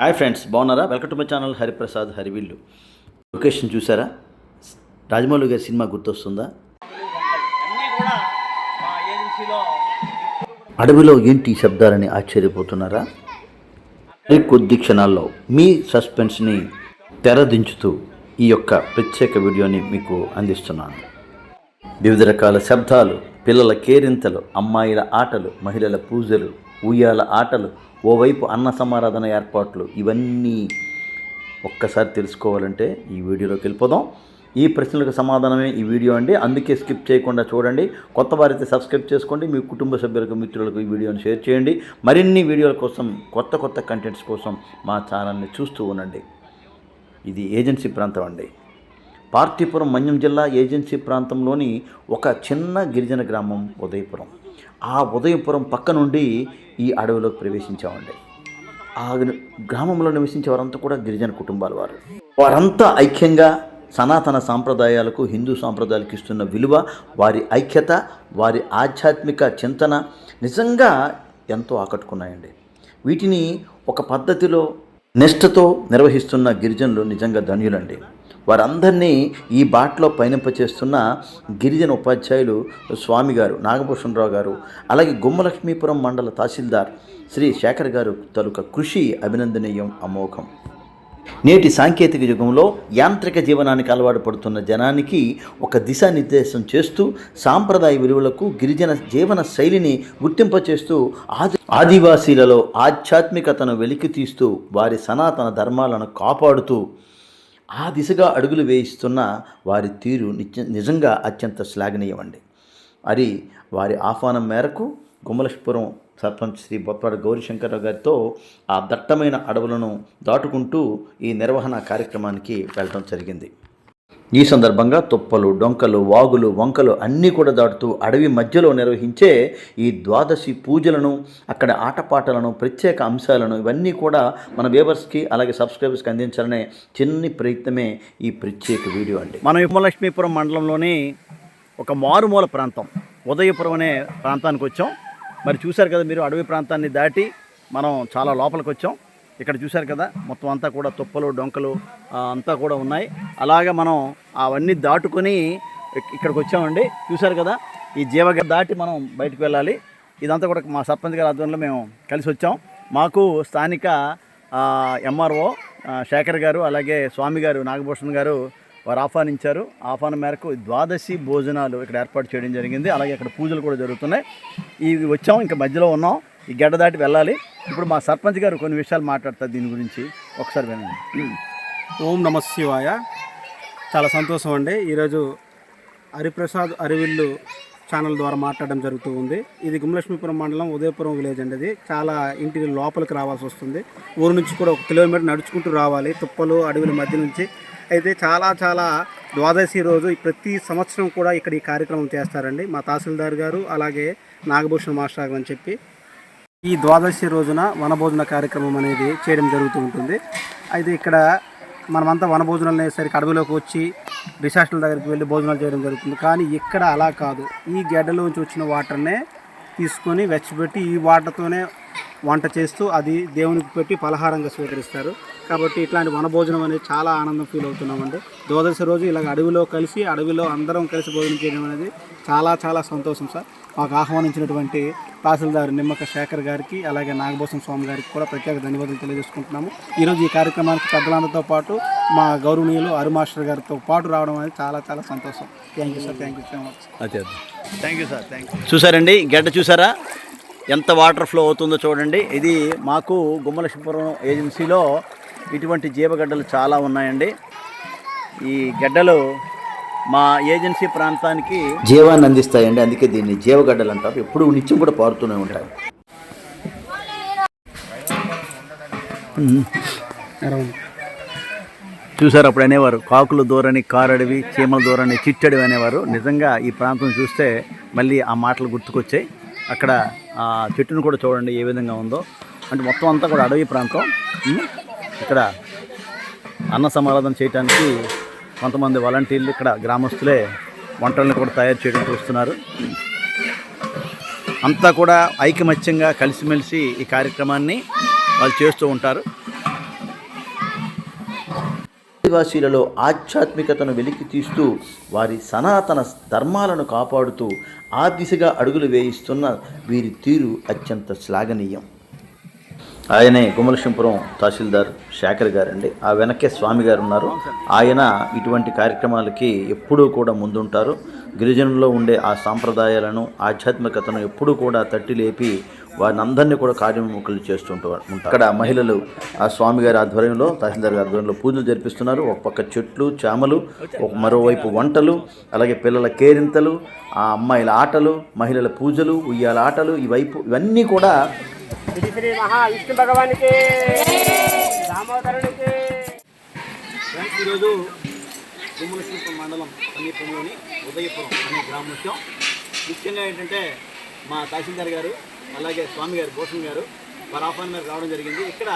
Hi friends బాగున్నారా? Welcome to my channel Hariprasad Harivillu. Location చూసారా? రాజమౌళి గారి సినిమా గుర్తొస్తుందా? అడవిలో ఏంటి ఈ శబ్దాలని ఆశ్చర్యపోతున్నారా? కొద్ది క్షణాల్లో మీ సస్పెన్స్ని తెరదించుతూ ఈ యొక్క ప్రత్యేక వీడియోని మీకు అందిస్తున్నాను. వివిధ రకాల శబ్దాలు పిల్లల కేరింతలు అమ్మాయిల ఆటలు మహిళల పూజలు ఉయ్యాల ఆటలు ఓవైపు అన్న సమారాధన ఏర్పాట్లు ఇవన్నీ ఒక్కసారి తెలుసుకోవాలంటే ఈ వీడియోలోకి వెళ్ళిపోదాం. ఈ ప్రశ్నలకు సమాధానమే ఈ వీడియో అండి. అందుకే స్కిప్ చేయకుండా చూడండి. కొత్త వారైతే సబ్స్క్రైబ్ చేసుకోండి. మీ కుటుంబ సభ్యులకు మిత్రులకు ఈ వీడియోని షేర్ చేయండి. మరిన్ని వీడియోల కోసం కొత్త కొత్త కంటెంట్స్ కోసం మా ఛానల్ని చూస్తూ ఉండండి. ఇది ఏజెన్సీ ప్రాంతం అండి. పార్తీపురం మన్యం జిల్లా ఏజెన్సీ ప్రాంతంలోని ఒక చిన్న గిరిజన గ్రామం ఉదయపురం. ఆ ఉదయపురం పక్క నుండి ఈ అడవిలోకి ప్రవేశించామండి. ఆ గ్రామంలో నివసించే వారంతా కూడా గిరిజన కుటుంబాల వారు. వారంతా ఐక్యంగా సనాతన సాంప్రదాయాలకు హిందూ సాంప్రదాయాలకు ఇస్తున్న విలువ వారి ఐక్యత వారి ఆధ్యాత్మిక చింతన నిజంగా ఎంతో ఆకట్టుకున్నాయండి. వీటిని ఒక పద్ధతిలో నిష్ఠతో నిర్వహిస్తున్న గిరిజనులు నిజంగా ధన్యులండి. వారందరినీ ఈ బాటలో పయనింపచేస్తున్న గిరిజన ఉపాధ్యాయులు స్వామి గారు నాగభూషణరావు గారు అలాగే గుమ్మలక్ష్మీపురం మండల తహసీల్దార్ శ్రీ శేఖర్ గారు తాలూకా కృషి అభినందనీయం అమోఘం. నేటి సాంకేతిక యుగంలో యాంత్రిక జీవనానికి అలవాటు పడుతున్న జనానికి ఒక దిశానిర్దేశం చేస్తూ సాంప్రదాయ విలువలకు గిరిజన జీవన శైలిని గుర్తింపచేస్తూ ఆది ఆదివాసీలలో ఆధ్యాత్మికతను వెలికి తీస్తూ వారి సనాతన ధర్మాలను కాపాడుతూ ఆ దిశగా అడుగులు వేయిస్తున్న వారి తీరు నిజంగా అత్యంత శ్లాఘనీయమండి. మరి వారి ఆహ్వానం మేరకు గుమ్మలక్ష్పురం సర్పంచ్ శ్రీ బొత్వాడ గౌరీశంకరరావు గారితో ఆ దట్టమైన అడవులను దాటుకుంటూ ఈ నిర్వహణ కార్యక్రమానికి వెళ్ళడం జరిగింది. ఈ సందర్భంగా తుప్పలు డొంకలు వాగులు వంకలు అన్నీ కూడా దాటుతూ అడవి మధ్యలో నిర్వహించే ఈ ద్వాదశి పూజలను అక్కడ ఆటపాటలను ప్రత్యేక అంశాలను ఇవన్నీ కూడా మన వ్యూవర్స్కి అలాగే సబ్స్క్రైబర్స్కి అందించాలనే చిన్ని ప్రయత్నమే ఈ ప్రత్యేక వీడియో అండి. మనం ఉమ్మలక్ష్మీపురం మండలంలోని ఒక మారుమూల ప్రాంతం ఉదయపురం అనే ప్రాంతానికి వచ్చాం మరి చూశారు కదా మీరు అడవి ప్రాంతాన్ని దాటి మనం చాలా లోపలికి వచ్చాం ఇక్కడ చూశారు కదా మొత్తం అంతా కూడా తుప్పలు డొంకలు అంతా కూడా ఉన్నాయి. అలాగే మనం అవన్నీ దాటుకొని ఇక్కడికి వచ్చామండి. చూశారు కదా ఈ జీవగ దాటి మనం బయటకు వెళ్ళాలి. ఇదంతా కూడా మా సర్పంచ్ గారి ఆధ్వర్యంలో మేము కలిసి వచ్చాం. మాకు స్థానిక ఎంఆర్ఓ శేఖర్ గారు అలాగే స్వామి గారు నాగభూషణ్ గారు వారు ఆహ్వానించారు. ఆహ్వానం మేరకు ద్వాదశి భోజనాలు ఇక్కడ ఏర్పాటు చేయడం జరిగింది. అలాగే ఇక్కడ పూజలు కూడా జరుగుతున్నాయి. ఇవి వచ్చాం ఇంకా మధ్యలో ఉన్నాం. ఈ గడ్డ దాటి వెళ్ళాలి. ఇప్పుడు మా సర్పంచ్ గారు కొన్ని విషయాలు మాట్లాడతారు దీని గురించి. ఒకసారి వినండి. ఓం నమ శివాయ. చాలా సంతోషం అండి. ఈరోజు హరిప్రసాద్ అరివిల్లు ఛానల్ ద్వారా మాట్లాడడం జరుగుతూ ఉంది. ఇది గుమ్మలక్ష్మీపురం మండలం ఉదయపురం విలేజ్ అండి ఇది. చాలా ఇంటి లోపలికి రావాల్సి వస్తుంది. ఊరు నుంచి కూడా ఒక కిలోమీటర్ నడుచుకుంటూ రావాలి. తుప్పలు అడవుల మధ్య నుంచి. అయితే చాలా చాలా ద్వాదశి రోజు ప్రతి సంవత్సరం కూడా ఇక్కడ ఈ కార్యక్రమం చేస్తారండి. మా తహసీల్దార్ గారు అలాగే నాగభూషణ్ మాస్టర్ గారు అని చెప్పి ఈ ద్వాదశి రోజున వనభోజన కార్యక్రమం అనేది చేయడం జరుగుతూ ఉంటుంది. అయితే ఇక్కడ మనమంతా వనభోజనాలు అనేసరికి అడవిలోకి వచ్చి రిసార్ట్ల దగ్గరికి వెళ్ళి భోజనాలు చేయడం జరుగుతుంది. కానీ ఇక్కడ అలా కాదు. ఈ గడ్డలోంచి వచ్చిన వాటర్నే తీసుకొని వెచ్చబెట్టి ఈ వాటర్తోనే వంట చేస్తూ అది దేవునికి పెట్టి పలహారంగా స్వీకరిస్తారు. కాబట్టి ఇట్లాంటి వనభోజనం అనేది చాలా ఆనందం ఫీల్ అవుతున్నామండి. ద్వాదశి రోజు ఇలాగ అడవిలో కలిసి అడవిలో అందరం కలిసి భోజనం చేయడం అనేది చాలా చాలా సంతోషం సార్. మాకు ఆహ్వానించినటువంటి తహసీల్దార్ నిమ్మక శేఖర్ గారికి అలాగే నాగభూషణ్ స్వామి గారికి కూడా ప్రత్యేక ధన్యవాదాలు తెలియజేసుకుంటున్నాము. ఈరోజు ఈ కార్యక్రమానికి పెద్దలందరితో పాటు మా గౌరవనీయులు అరు మాస్టర్ గారితో పాటు రావడం అనేది చాలా చాలా సంతోషం. Thank you sir thank you so much thank you sir thank you చూసారండి? గడ్డ చూసారా? ఎంత వాటర్ ఫ్లో అవుతుందో చూడండి. ఇది మాకు గుమ్మలక్ష్మీపురం ఏజెన్సీలో ఇటువంటి జీవగడ్డలు చాలా ఉన్నాయండి. ఈ గడ్డలు మా ఏజెన్సీ ప్రాంతానికి జీవాన్ని అందిస్తాయండి. అందుకే దీన్ని జీవగడ్డలు అంటారు. ఎప్పుడు నిత్యం కూడా పారుతూనే ఉంటాయి చూసారు అప్పుడు అనేవారు కాకులు దూరని కారడివి చీమల దూరని చిట్టడివి అనేవారు. నిజంగా ఈ ప్రాంతం చూస్తే మళ్ళీ ఆ మాటలు గుర్తుకొచ్చాయి. అక్కడ ఆ చెట్టును కూడా చూడండి ఏ విధంగా ఉందో. అంటే మొత్తం అంతా కూడా అడవి ప్రాంతం. ఇక్కడ అన్న సమారాధన చేయడానికి కొంతమంది వాలంటీర్లు ఇక్కడ గ్రామస్తులే వంటలను కూడా తయారు చేయడం చూస్తున్నారు. అంతా కూడా ఐకమత్యంగా కలిసిమెలిసి ఈ కార్యక్రమాన్ని వాళ్ళు చేస్తూ ఉంటారు. ఆదివాసీలలో ఆధ్యాత్మికతను వెలికి తీస్తూ వారి సనాతన ధర్మాలను కాపాడుతూ ఆ దిశగా అడుగులు వేయిస్తున్న వీరి తీరు అత్యంత శ్లాఘనీయం. ఆయనే గుమలశంపురం తహసీల్దార్ శేఖర్ గారండి. ఆ వెనకే స్వామి గారు ఉన్నారు ఆయన ఇటువంటి కార్యక్రమాలకి ఎప్పుడూ కూడా ముందుంటారు. గిరిజనుల్లో ఉండే ఆ సాంప్రదాయాలను ఆధ్యాత్మికతను ఎప్పుడూ కూడా తట్టి లేపి వారిని అందరినీ కూడా కార్యముఖులు చేస్తుంటూ ఉంటారు. అక్కడ మహిళలు ఆ స్వామి గారి ఆధ్వర్యంలో తహసీల్దార్ గారి ఆధ్వర్యంలో పూజలు జరిపిస్తున్నారు. ఒక పక్క చెట్లు చామలు ఒక మరోవైపు వంటలు అలాగే పిల్లల కేరింతలు ఆ అమ్మాయిల ఆటలు మహిళల పూజలు ఉయ్యాల ఆటలు ఈ వైపు ఇవన్నీ కూడా శ్రీ శ్రీ మహావిష్ణు భగవానికి దామోదరునికి. ఫ్రెండ్స్ ఈరోజు గుమ్మలశిల్పం మండలం సమీపంలోని ఉదయపురం అనే గ్రామం ముఖ్యంగా ఏంటంటే మా తహసీల్దార్ గారు అలాగే స్వామి గారు భూషణ్ గారు వారి ఆహ్వానం మీద రావడం జరిగింది. ఇక్కడ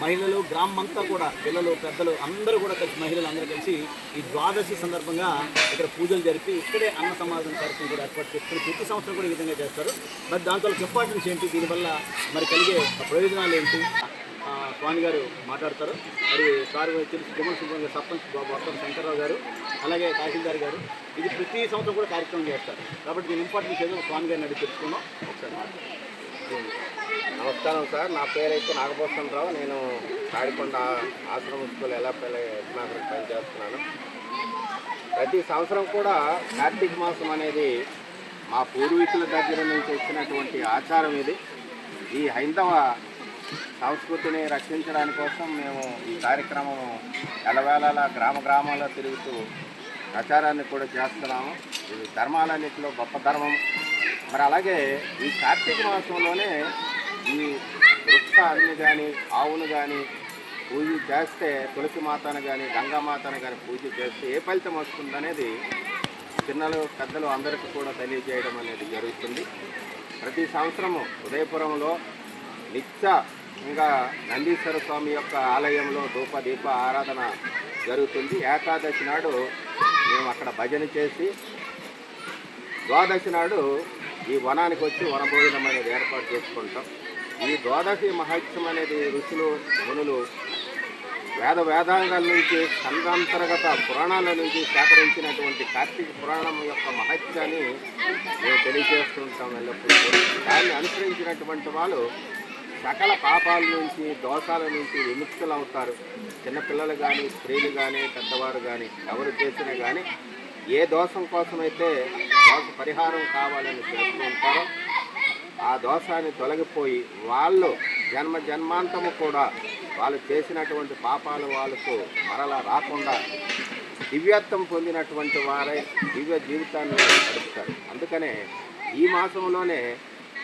మహిళలు గ్రామం అంతా కూడా పిల్లలు పెద్దలు అందరూ కూడా కలిసి మహిళలు అందరూ కలిసి ఈ ద్వాదశి సందర్భంగా ఇక్కడ పూజలు జరిపి ఇక్కడే అన్న సమాజం కార్యక్రమం కూడా ఏర్పాటు చేసుకుని ప్రతి సంవత్సరం కూడా ఈ విధంగా చేస్తారు. మరి దాంతో ఇంపార్టెన్స్ ఏంటి? దీనివల్ల మరి కలిగే ప్రయోజనాలు ఏంటి? స్వామి గారు మాట్లాడతారు. మరి సార్ తెలుసు గుమ్మల సర్పంచ్ డాక్టర్ శంకర్రావు గారు అలాగే తహసీల్దార్ గారు. ఇది ప్రతి సంవత్సరం కూడా కార్యక్రమం చేస్తారు. కాబట్టి దీని ఇంపార్టెన్స్ ఏదో స్వామి గారిని అడిగి తెలుసుకుందాం. ఒకసారి నమస్కారం సార్. నా పేరైతే నాగభూషణరావు నేను తాడికొండ ఆశ్రమ స్కూల్ ఎలా పిల్ల పనిచేస్తున్నాను. ప్రతి సంవత్సరం కూడా కార్తీక మాసం అనేది మా పూర్వీకుల దగ్గర నుంచి వచ్చినటువంటి ఆచారం ఇది. ఈ హైందవ సంస్కృతిని రక్షించడానికి కోసం మేము ఈ కార్యక్రమం ఎలవేళలా గ్రామ గ్రామాల్లో తిరుగుతూ ప్రచారాన్ని కూడా చేస్తున్నాము. ఇది ధర్మాలన్నింటిలో గొప్ప ధర్మం. మరి అలాగే ఈ కార్తీక మాసంలోనే ఈ వృక్ష అగ్ని కానీ ఆవును కానీ పూజ చేస్తే తులసి మాతను కానీ గంగామాతను కానీ పూజ చేస్తే ఏ ఫలితం వస్తుందనేది చిన్నలు పెద్దలు అందరికీ కూడా తెలియజేయడం అనేది జరుగుతుంది. ప్రతి సంవత్సరము ఉదయపురంలో నిత్య ఇంకా నందీశ్వర స్వామి యొక్క ఆలయంలో ధూప దీప ఆరాధన జరుగుతుంది. ఏకాదశి నాడు మేము అక్కడ భజన చేసి ద్వాదశి నాడు ఈ వనానికి వచ్చి వనభోజనం అనేది ఏర్పాటు చేసుకుంటాం. ఈ ద్వాదశి మహత్యం అనేది ఋషులు మునులు వేద వేదాంగాల నుంచి సంఘాంతర్గత పురాణాల నుంచి సేకరించినటువంటి కార్తీక పురాణం యొక్క మహత్యాన్ని మేము తెలియజేస్తుంటాం ఎల్లప్పుడూ. దాన్ని అనుసరించినటువంటి వాళ్ళు సకల పాపాల నుంచి దోషాల నుంచి విముక్తులు అవుతారు. చిన్నపిల్లలు కానీ స్త్రీలు కానీ పెద్దవారు కానీ ఎవరు చేసినా కానీ ఏ దోషం కోసమైతే దోష పరిహారం కావాలని చేస్తూ ఉంటారో ఆ దోషాన్ని తొలగిపోయి వాళ్ళు జన్మ జన్మాంతము కూడా వాళ్ళు చేసినటువంటి పాపాలు వాళ్ళకు మరలా రాకుండా దివ్యత్వం పొందినటువంటి వారై దివ్య జీవితాన్ని గడుపుతారు. అందుకనే ఈ మాసంలోనే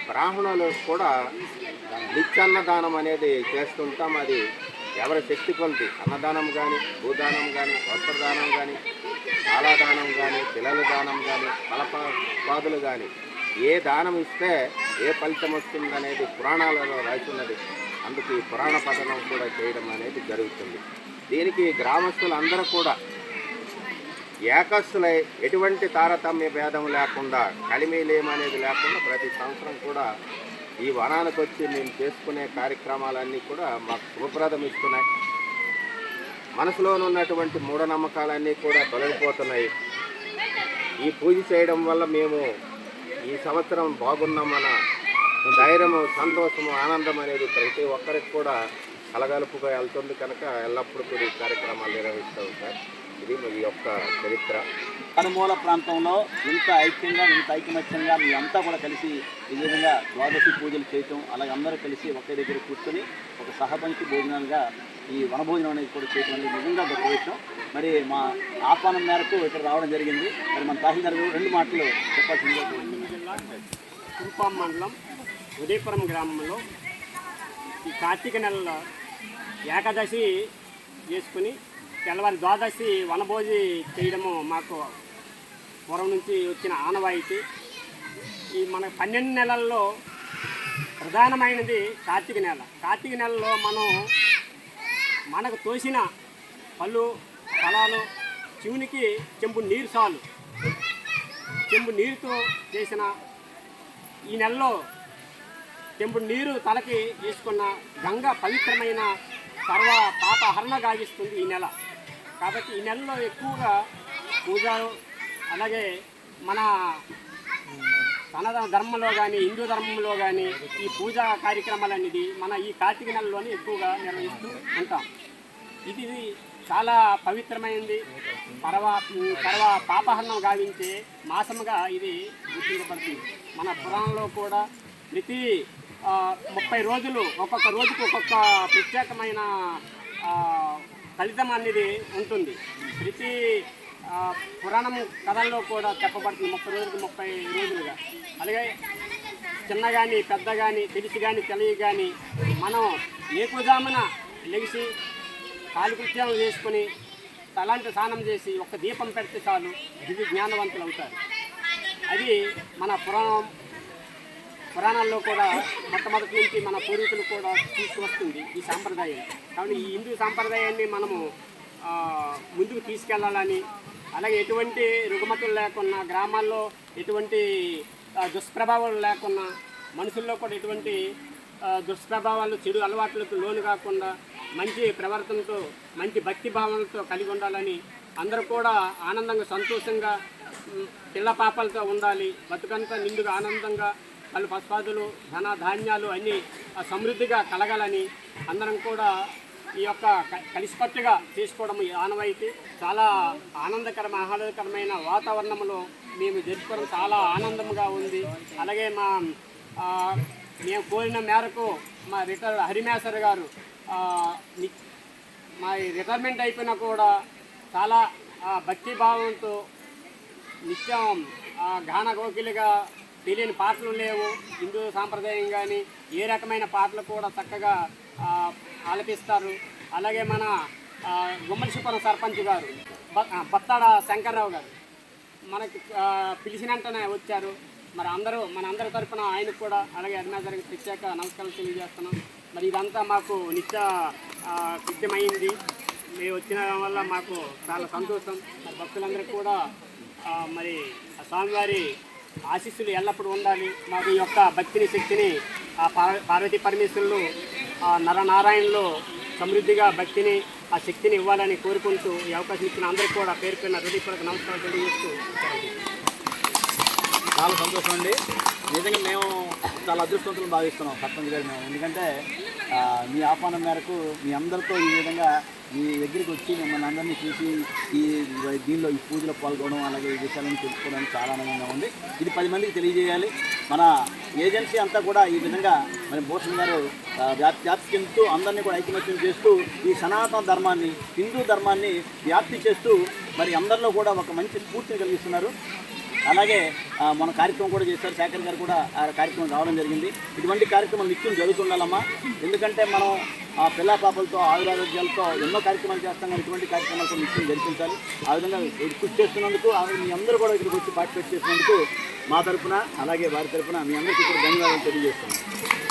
బ్రాహ్మణులు కూడా నిత్యన్నదానం అనేది చేస్తుంటాం. అది ఎవరి శక్తి కొలిది? అన్నదానం కానీ భూదానం కానీ వస్త్రదానం కానీ కాలాదానం కానీ పిల్లల దానం కానీ ఫలపాదులు కానీ ఏ దానం ఇస్తే ఏ ఫలితం వస్తుందనేది పురాణాలలో రాస్తున్నది అందుకు ఈ పురాణ పఠనం కూడా చేయడం అనేది జరుగుతుంది. దీనికి గ్రామస్తులు అందరూ కూడా ఏకస్తులై ఎటువంటి తారతమ్య భేదం లేకుండా కలిమీలేమనేది లేకుండా ప్రతి సంవత్సరం కూడా ఈ వనానికి వచ్చి మేము చేసుకునే కార్యక్రమాలన్నీ కూడా మాకు శుభప్రదం ఇస్తున్నాయి. మనసులో ఉన్నటువంటి మూఢనమ్మకాలన్నీ కూడా తొలగిపోతున్నాయి. ఈ పూజ చేయడం వల్ల మేము ఈ సంవత్సరం బాగున్నామన్న ధైర్యము సంతోషము ఆనందం అనేది ప్రతి ఒక్కరికి కూడా కలగలుపుగా వెళ్తుంది కనుక ఎల్లప్పుడూ కూడా ఈ కార్యక్రమాలు నిర్వహిస్తూ ఉంటారు. ఇది మీ యొక్క చరిత్ర. కనుమూల ప్రాంతంలో ఇంత ఐక్యంగా ఇంత ఐకమత్యంగా మీ అంతా కూడా కలిసి ఈ విధంగా ద్వాదశి పూజలు చేయటం అలాగే అందరూ కలిసి ఒకే దగ్గర కూర్చొని ఒక సహపంచి భోజనాలుగా ఈ వనభోజనం అనేది కూడా చేయటం అనేది నిజంగా గొప్ప విషయం. మరి మా ఆహ్వానం మేరకు ఇక్కడ రావడం జరిగింది. మరి మన తహసీల్దార్ గారు రెండు మాటలు చెప్పాల్సిందిగా కురుపాం మండలం ఉదయపురం గ్రామంలో ఈ కార్తీక నెలలో ఏకాదశి చేసుకుని తెల్లవారి ద్వాదశి వనభోజి చేయడము మాకు పూర్వం నుంచి వచ్చిన ఆనవాయితీ. ఈ మన పన్నెండు నెలల్లో ప్రధానమైనది కార్తీక నెల. కార్తీక నెలలో మనం మనకు తోసిన పళ్ళు ఫలాలు శివునికి చెంబు నీరు చాలు. చెంబు నీరుతో చేసిన ఈ నెలలో చెంబు నీరు తలకి వేసుకున్న గంగ పవిత్రమైన సర్వ పాపహరణ గావిస్తుంది ఈ నెల. కాబట్టి ఈ నెలలో ఎక్కువగా పూజలు అలాగే మన సనాతన ధర్మంలో కానీ హిందూ ధర్మంలో కానీ ఈ పూజా కార్యక్రమాలు అనేది మన ఈ కార్తీక నెలలోనే ఎక్కువగా నిర్వహిస్తూ ఉంటాం. ఇది చాలా పవిత్రమైనది పర్వ పర్వ పాపహరణం గావించే మాసముగా ఇది గుర్తించబడుతుంది. మన పురాణంలో కూడా ప్రతి ముప్పై రోజులు ఒక్కొక్క రోజుకు ఒక్కొక్క ప్రత్యేకమైన ఫలితం అనేది ఉంటుంది. ప్రతి పురాణం కథల్లో కూడా చెప్పబడుతుంది ముప్పై రోజులకు ముప్పై రోజులుగా. అలాగే చిన్న కానీ పెద్ద కానీ తెలిసి కానీ తెలియ కానీ మనం ఏకుజామున లెగిసి కాలికృత్యం చేసుకొని తలాంటి స్నానం చేసి ఒక దీపం పెడితే చాలు దివ్య జ్ఞానవంతులు అవుతారు. అది మన పురాణం పురాణాల్లో కూడా మొట్టమొదటి నుంచి మన పూర్వీకులు కూడా తీసుకువస్తుంది ఈ సాంప్రదాయం. కాబట్టి ఈ హిందూ సాంప్రదాయాన్ని మనము ముందుకు తీసుకెళ్ళాలని అలాగే ఎటువంటి రుగ్మతులు లేకుండా గ్రామాల్లో ఎటువంటి దుష్ప్రభావాలు లేకుండా మనుషుల్లో కూడా ఎటువంటి దుష్ప్రభావాలు చెడు అలవాట్లకు లోను కాకుండా మంచి ప్రవర్తనతో మంచి భక్తి భావనతో కలిగి ఉండాలని అందరూ కూడా ఆనందంగా సంతోషంగా పిల్ల పాపలతో ఉండాలి బతుకంతా నిండుగా ఆనందంగా వాళ్ళు పశుపాదులు ధన ధాన్యాలు అన్నీ సమృద్ధిగా కలగాలని అందరం కూడా ఈ యొక్క క- కలిసికట్టుగా చేసుకోవడం ఆనవాయితీ. చాలా ఆనందకరమైన ఆహ్లాదకరమైన వాతావరణంలో మేము జరుపుకోవడం చాలా ఆనందంగా ఉంది. అలాగే మా మేము కోరిన మేరకు మా రిటైర్ హరిమేశ్వర్ గారు మా రిటైర్మెంట్ అయిపోయినా కూడా చాలా భక్తిభావంతో భక్తి భావంతో నిత్యం ఆ, గాన తెలియని పాటలు లేవు. హిందూ సాంప్రదాయం కానీ ఏ రకమైన పాటలు కూడా చక్కగా ఆలపిస్తారు. అలాగే మన ఆ, సర్పంచ్ గారు బత్తాడ శంకర్రావు గారు మనకి పిలిచినంటనే వచ్చారు. మరి అందరూ మన అందరి తరఫున ఆయనకు కూడా అలాగే అరుణాచరికి ప్రత్యేక నమస్కారం తెలియజేస్తున్నాం. మరి ఇదంతా మాకు నిత్య కృత్యమైంది. మేము మీరు వచ్చిన వల్ల మాకు చాలా సంతోషం. మరి భక్తులందరికీ కూడా మరి స్వామివారి ఆశీస్సులు ఎల్లప్పుడూ ఉండాలి. మాకు ఈ యొక్క భక్తిని శక్తిని ఆ పార్వ- పార్వతీ పరమేశ్వరులు ఆ నరనారాయణలో సమృద్ధిగా భక్తిని ఆ శక్తిని ఇవ్వాలని కోరుకుంటూ ఈ అవకాశం ఇచ్చిన అందరికీ కూడా పేరు పేరున హృదయపూర్వక నమస్కారం తెలియజేస్తూ చాలా సంతోషం అండి. నిజంగా మేము చాలా అదృష్టవంతులు భావిస్తున్నాం సర్పంచ్ గారు మేము. ఎందుకంటే మీ ఆహ్వానం మేరకు మీ అందరితో ఈ విధంగా మీ దగ్గరికి వచ్చి మిమ్మల్ని అందరినీ చూసి ఈ దీనిలో ఈ పూజలో పాల్గొనడం అలాగే ఈ విషయాలను తెలుసుకోవడానికి చాలా ఆనందంగా ఉంది. ఇది పది మందికి తెలియజేయాలి. మన ఏజెన్సీ అంతా కూడా ఈ విధంగా మరి భూషణ్ గారు వ్యాప్తి వ్యాప్తి చెందుతూ అందరినీ కూడా ఐకమత్యం చేస్తూ ఈ సనాతన ధర్మాన్ని హిందూ ధర్మాన్ని వ్యాప్తి చేస్తూ మరి అందరిలో కూడా ఒక మంచి స్ఫూర్తిని కలిగిస్తున్నారు. అలాగే మన కార్యక్రమం కూడా చేశారు. శేఖర్ గారు కూడా ఆ కార్యక్రమం రావడం జరిగింది. ఇటువంటి కార్యక్రమాలు నిత్యం జరుగుతుండాలమ్మా. ఎందుకంటే మనం ఆ పిల్ల పాపలతో ఆయురారోగ్యాలతో ఎన్నో కార్యక్రమాలు చేస్తాం కానీ ఇటువంటి కార్యక్రమాలు కూడా నిత్యం జరిపించాలి. ఆ విధంగా కృషి చేస్తున్నందుకు ఆ మీ అందరూ కూడా ఇక్కడికి వచ్చి పార్టిసిపేట్ చేసినందుకు మా తరపున అలాగే వారి తరపున మీ అందరికీ కూడా ధన్యవాదాలు తెలియజేస్తున్నాం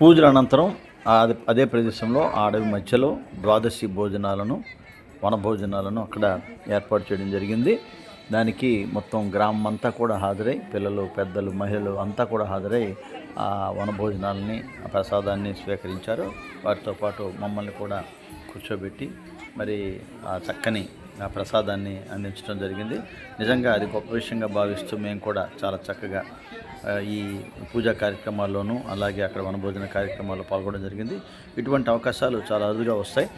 పూజల అనంతరం అదే ప్రదేశంలో అడవి మధ్యలో ద్వాదశి భోజనాలను వన భోజనాలను అక్కడ ఏర్పాటు చేయడం జరిగింది. దానికి మొత్తం గ్రామం అంతా కూడా హాజరై పిల్లలు పెద్దలు మహిళలు అంతా కూడా హాజరై ఆ వన భోజనాలని ఆ ప్రసాదాన్ని స్వీకరించారు. వాటితో పాటు మమ్మల్ని కూడా కూర్చోబెట్టి మరి ఆ చక్కని ఆ ప్రసాదాన్ని అందించడం జరిగింది. నిజంగా అది గొప్ప విషయంగా భావిస్తూ మేము కూడా చాలా చక్కగా ఈ పూజా కార్యక్రమాల్లోనూ అలాగే అక్కడ వనభోజన కార్యక్రమాల్లో పాల్గొనడం జరిగింది. ఇటువంటి అవకాశాలు చాలా అరుదుగా వస్తాయి.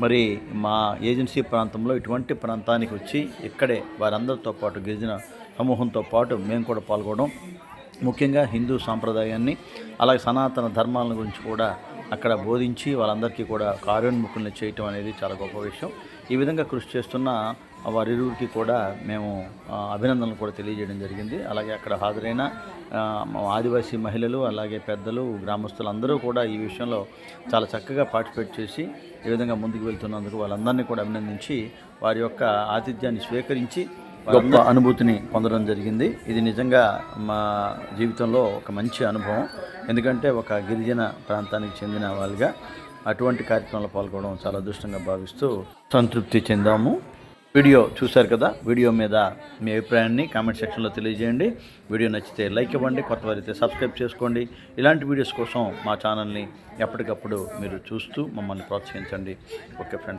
మరి మా ఏజెన్సీ ప్రాంతంలో ఇటువంటి ప్రాంతానికి వచ్చి ఇక్కడే వారందరితో పాటు గిరిజన సమూహంతో పాటు మేము కూడా పాల్గొనడం ముఖ్యంగా హిందూ సాంప్రదాయాన్ని అలాగే సనాతన ధర్మాల గురించి కూడా అక్కడ బోధించి వాళ్ళందరికీ కూడా కార్యోన్ముఖుల్ని చేయటం అనేది చాలా గొప్ప విషయం. ఈ విధంగా కృషి చేస్తున్న వారిరువురికి కూడా మేము అభినందనలు కూడా తెలియజేయడం జరిగింది. అలాగే అక్కడ హాజరైన ఆదివాసీ మహిళలు అలాగే పెద్దలు గ్రామస్తులు అందరూ కూడా ఈ విషయంలో చాలా చక్కగా పార్టిసిపేట్ చేసి ఈ విధంగా ముందుకు వెళ్తున్నందుకు వాళ్ళందరినీ కూడా అభినందించి వారి యొక్క ఆతిథ్యాన్ని స్వీకరించి గొప్ప అనుభూతిని పొందడం జరిగింది. ఇది నిజంగా మా జీవితంలో ఒక మంచి అనుభవం. ఎందుకంటే ఒక గిరిజన ప్రాంతానికి చెందిన వాళ్ళుగా అటువంటి కార్యక్రమంలో పాల్గొనడం చాలా అదృష్టంగా భావిస్తూ సంతృప్తి చెందాము. వీడియో చూశారు కదా వీడియో మీద మీ అభిప్రాయాన్ని కామెంట్ సెక్షన్లో తెలియజేయండి. వీడియో నచ్చితే లైక్ ఇవ్వండి కొత్త వారైతే సబ్స్క్రైబ్ చేసుకోండి. ఇలాంటి వీడియోస్ కోసం మా ఛానల్ని ఎప్పటికప్పుడు మీరు చూస్తూ మమ్మల్ని ప్రోత్సహించండి. Okay friends.